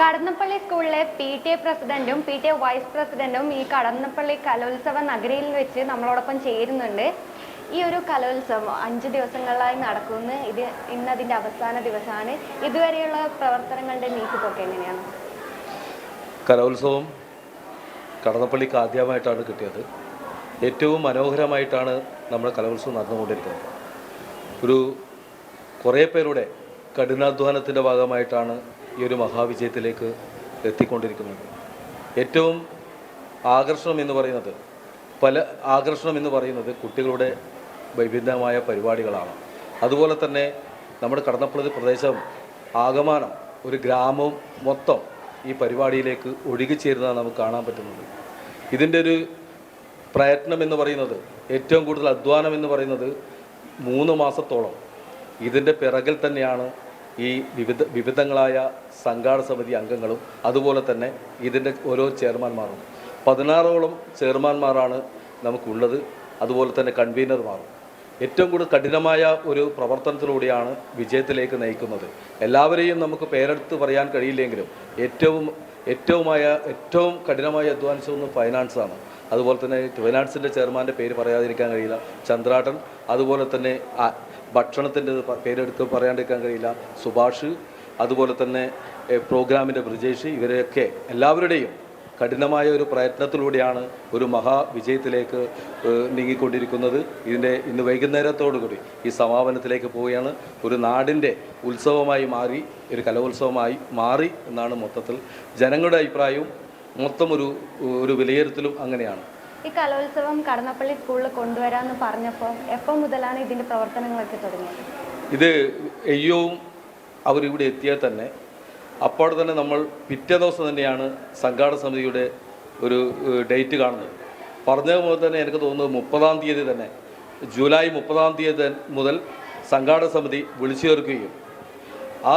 കടന്നപ്പള്ളി സ്കൂളിലെ P T A പ്രസിഡന്റും P T A vice പ്രസിഡന്റും ഈ കടന്നപ്പള്ളി കലോത്സവ നഗരിയിൽ വെച്ച് നമ്മളോടൊപ്പം ചേരുന്നുണ്ട്. ഈ ഒരു കലോത്സവം അഞ്ച് ദിവസങ്ങളിലായി നടക്കുന്നു. ഇത് ഇന്നതിന്റെ അവസാന ദിവസമാണ്. ഇതുവരെയുള്ള പ്രവർത്തനങ്ങളുടെ നീക്കിപ്പൊക്കെ എങ്ങനെയാണ്? കലോത്സവം കടന്നപ്പള്ളിക്ക് ആദ്യമായിട്ടാണ് കിട്ടിയത്. ഏറ്റവും മനോഹരമായിട്ടാണ് നമ്മൾ കലോത്സവം നടന്നുകൊണ്ടിരിക്കുന്നത്. ഒരു കുറേ പേരുടെ കഠിനാധ്വാനത്തിന്റെ ഭാഗമായിട്ടാണ് ഈ ഒരു മഹാവിജയത്തിലേക്ക് എത്തിക്കൊണ്ടിരിക്കുന്നത്. ഏറ്റവും ആകർഷണം എന്ന് പറയുന്നത് പല ആകർഷണം എന്ന് പറയുന്നത് കുട്ടികളുടെ വൈവിധ്യമായ പരിപാടികളാണ്. അതുപോലെ തന്നെ നമ്മുടെ കടന്നപ്പള്ളി പ്രദേശം ആകമാനം ഒരു ഗ്രാമം മൊത്തം ഈ പരിപാടിയിലേക്ക് ഒഴുകിച്ചേരുന്നതാണ് നമുക്ക് കാണാൻ പറ്റുന്നത്. ഇതിന്റെ ഒരു പ്രയത്നം എന്ന് പറയുന്നത് ഏറ്റവും കൂടുതൽ അധ്വാനം എന്ന് പറയുന്നത് മൂന്ന് മാസത്തോളം ഇതിന്റെ പിറകിൽ തന്നെയാണ് ഈ വിവിധ വിവിധങ്ങളായ സംഘാട സമിതി അംഗങ്ങളും അതുപോലെ തന്നെ ഇതിന്റെ ഓരോ ചെയർമാൻമാരും. പതിനാറോളം ചെയർമാൻമാരാണ് നമുക്കുള്ളത്. അതുപോലെ തന്നെ കൺവീനർമാരും. ഏറ്റവും കൂടുതൽ കഠിനമായ ഒരു പ്രവർത്തനത്തിലൂടെയാണ് വിജയത്തിലേക്ക് നയിക്കുന്നത്. എല്ലാവരെയും നമുക്ക് പേരെടുത്ത് പറയാൻ കഴിയില്ലെങ്കിലും ഏറ്റവും ഏറ്റവുമായ ഏറ്റവും കഠിനമായി അധ്വാനിച്ചതൊന്ന് ഫൈനാൻസാണ് അതുപോലെ തന്നെ ഫൈനാൻസിന്റെ ചെയർമാന്റെ പേര് പറയാതിരിക്കാൻ കഴിയില്ല. ചന്ദ്രാട്ടൻ അതുപോലെ തന്നെ ഭക്ഷണത്തിന്റെ പേരെടുത്ത് പറയാണ്ടിരിക്കാൻ കഴിയില്ല. സുഭാഷ് അതുപോലെ തന്നെ പ്രോഗ്രാമിന്റെ ബ്രിജേഷ് ഇവരെയൊക്കെ എല്ലാവരുടെയും കഠിനമായ ഒരു പ്രയത്നത്തിലൂടെയാണ് ഒരു മഹാവിജയത്തിലേക്ക് നീങ്ങിക്കൊണ്ടിരിക്കുന്നത്. ഇതിന്റെ ഇന്ന് വൈകുന്നേരത്തോടുകൂടി ഈ സമാപനത്തിലേക്ക് പോവുകയാണ്. ഒരു നാടിന്റെ ഉത്സവമായി മാറി ഒരു കലോത്സവമായി മാറി എന്നാണ് മൊത്തത്തിൽ ജനങ്ങളുടെ അഭിപ്രായവും. മൊത്തം ഒരു ഒരു വിലയിരുത്തലും അങ്ങനെയാണ്. ഈ കലോത്സവം കടന്നപ്പള്ളി സ്കൂളിൽ കൊണ്ടുവരാമെന്ന് പറഞ്ഞപ്പോൾ എപ്പോൾ മുതലാണ് ഇതിന്റെ പ്രവർത്തനങ്ങളൊക്കെ തുടങ്ങിയത്? ഇത് എയ്യവും അവരിവിടെ എത്തിയാൽ തന്നെ അപ്പോൾ തന്നെ നമ്മൾ പിറ്റേ ദിവസം തന്നെയാണ് സംഘാടക സമിതിയുടെ ഒരു ഡേറ്റ് കാണുന്നത്. പറഞ്ഞതുപോലെ തന്നെ എനിക്ക് തോന്നുന്നത് മുപ്പതാം തീയതി തന്നെ ജൂലൈ മുപ്പതാം തീയതി മുതൽ സംഘാടക സമിതി വിളിച്ചു ചേർക്കുകയും ആ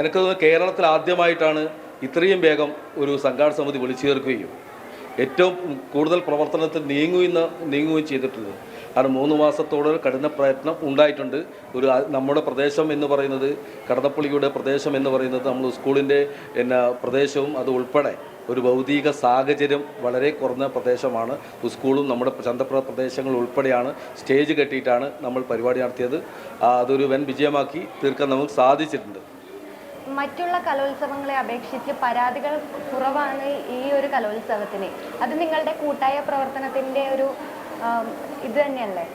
എനിക്ക് തോന്നുന്നു കേരളത്തിൽ ആദ്യമായിട്ടാണ് ഇത്രയും വേഗം ഒരു സംഘാടക സമിതി വിളിച്ചു ചേർക്കുകയും ഏറ്റവും കൂടുതൽ പ്രവർത്തനത്തിൽ നീങ്ങുകയും നീങ്ങുകയും ചെയ്തിട്ടുള്ളത്. കാരണം മൂന്ന് മാസത്തോട് കഠിന പ്രയത്നം ഉണ്ടായിട്ടുണ്ട്. ഒരു നമ്മുടെ പ്രദേശം എന്ന് പറയുന്നത് കടന്നപ്പള്ളിയുടെ പ്രദേശം എന്ന് പറയുന്നത് നമ്മൾ സ്കൂളിന്റെ പിന്നെ പ്രദേശവും അത് ഉൾപ്പെടെ ഒരു ഭൗതിക സാഹചര്യം വളരെ കുറഞ്ഞ പ്രദേശമാണ്. സ്കൂളും നമ്മുടെ ചന്തപ്ര പ്രദേശങ്ങൾ ഉൾപ്പെടെയാണ് സ്റ്റേജ് കെട്ടിയിട്ടാണ് നമ്മൾ പരിപാടി നടത്തിയത്. അതൊരു വൻ വിജയമാക്കി തീർക്കാൻ നമുക്ക് സാധിച്ചിട്ടുണ്ട്. മറ്റുള്ള കലോത്സവങ്ങളെ അപേക്ഷിച്ച് പരാതികൾ കുറവാണ് ഈ ഒരു കലോത്സവത്തിന്. അത് നിങ്ങളുടെ കൂട്ടായ പ്രവർത്തനത്തിന്റെ ഒരു ഇത് തന്നെയല്ലേ?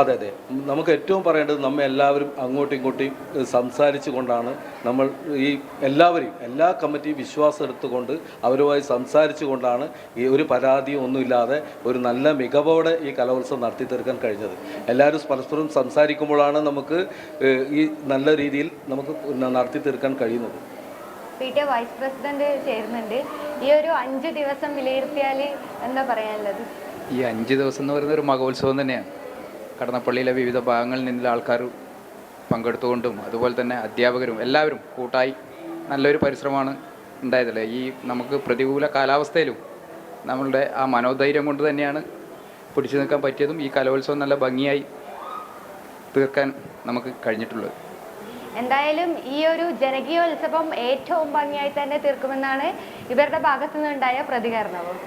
അതെ അതെ. നമുക്ക് ഏറ്റവും പറയേണ്ടത് നമ്മെ എല്ലാവരും അങ്ങോട്ടും ഇങ്ങോട്ടും സംസാരിച്ചു കൊണ്ടാണ് നമ്മൾ ഈ എല്ലാവരെയും എല്ലാ കമ്മിറ്റിയും വിശ്വാസം എടുത്തുകൊണ്ട് അവരുമായി സംസാരിച്ചു കൊണ്ടാണ് ഈ ഒരു പരാതിയും ഒന്നുമില്ലാതെ ഒരു നല്ല മികവോടെ ഈ കലോത്സവം നടത്തി തീർക്കാൻ കഴിഞ്ഞത്. എല്ലാവരും പരസ്പരം സംസാരിക്കുമ്പോഴാണ് നമുക്ക് ഈ നല്ല രീതിയിൽ നമുക്ക് നടത്തി തീർക്കാൻ കഴിയുന്നത്. പി ടി വൈസ് പ്രസിഡന്റ് ചേരുന്നുണ്ട്. ഈ ഒരു അഞ്ച് ദിവസം വിലയിരുത്തിയാൽ എന്താ പറയാനുള്ളത്? ഈ അഞ്ച് ദിവസം എന്ന് പറയുന്ന ഒരു മഹോത്സവം തന്നെയാണ്. കടന്നപ്പള്ളിയിലെ വിവിധ ഭാഗങ്ങളിൽ നിന്നുള്ള ആൾക്കാർ പങ്കെടുത്തുകൊണ്ടും അതുപോലെ തന്നെ അധ്യാപകരും എല്ലാവരും കൂട്ടായി നല്ലൊരു പരിശ്രമമാണ് ഉണ്ടായതല്ലേ ഈ നമുക്ക് പ്രതികൂല കാലാവസ്ഥയിലും നമ്മളുടെ ആ മനോധൈര്യം കൊണ്ട് തന്നെയാണ് പിടിച്ചു നിൽക്കാൻ പറ്റിയതും ഈ കലോത്സവം നല്ല ഭംഗിയായി തീർക്കാൻ നമുക്ക് കഴിഞ്ഞിട്ടുള്ളത്. എന്തായാലും ഈ ഒരു ജനകീയോത്സവം ഏറ്റവും ഭംഗിയായി തന്നെ തീർക്കുമെന്നാണ് ഇവരുടെ ഭാഗത്തു നിന്നുണ്ടായ പ്രതികരണവും.